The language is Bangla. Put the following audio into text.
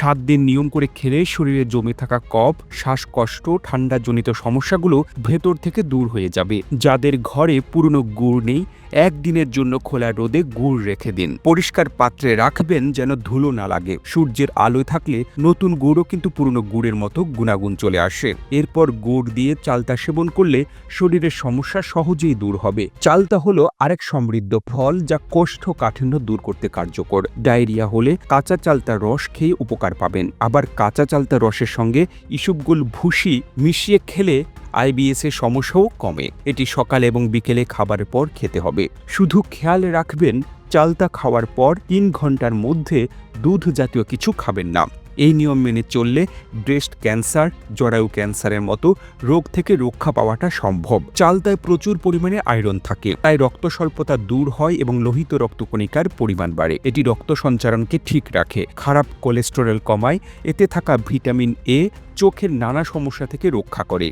সাত দিন নিয়ম করে খেলে শরীরে জমে থাকা কফ, শ্বাসকষ্ট, ঠান্ডাজনিত সমস্যাগুলো ভেতর থেকে দূর হয়ে যাবে। যাদের ঘরে পুরনো গুড় নেই একদিনের জন্য খোলা রোদে গুড় রেখে দিন। পরিষ্কার পাত্রে রাখবেন যেন ধুলো না লাগে। সূর্যের আলোয় থাকলে নতুন গুড়ও কিন্তু পুরনো গুড়ের মতো গুণাগুণ চলে আসে। এরপর গুড় দিয়ে চালতা সেবন করলে শরীরের সমস্যা সহজেই দূর হবে। চালতা হলো আরেক সমৃদ্ধ ফল যা কোষ্ঠকাঠিন্য দূর করতে কার্যকর। ডায়রিয়া হলে কাঁচা চালতার রস খেয়ে উপকার পাবেন। আবার কাঁচা চালতা রসের সঙ্গে ইসুবগুল ভুসি মিশিয়ে খেলে আইবিএস এর সমস্যাও কমে। এটি সকাল এবং বিকেলে খাবার পর খেতে হবে। শুধু খেয়াল রাখবেন চালতা খাওয়ার পর তিন ঘণ্টার মধ্যে দুধ জাতীয় কিছু খাবেন না। এই নিয়ম মেনে চললে ব্রেস্ট ক্যান্সার, জরায়ু ক্যান্সারের মতো রোগ থেকে রক্ষা পাওয়াটা সম্ভব। চালতায় প্রচুর পরিমাণে আয়রন থাকে, তাই রক্ত স্বল্পতা দূর হয় এবং লোহিত রক্তকণিকার পরিমাণ বাড়ে। এটি রক্ত সঞ্চারণকে ঠিক রাখে, খারাপ কোলেস্টেরল কমায়, এতে থাকা ভিটামিন এ চোখের নানা সমস্যা থেকে রক্ষা করে।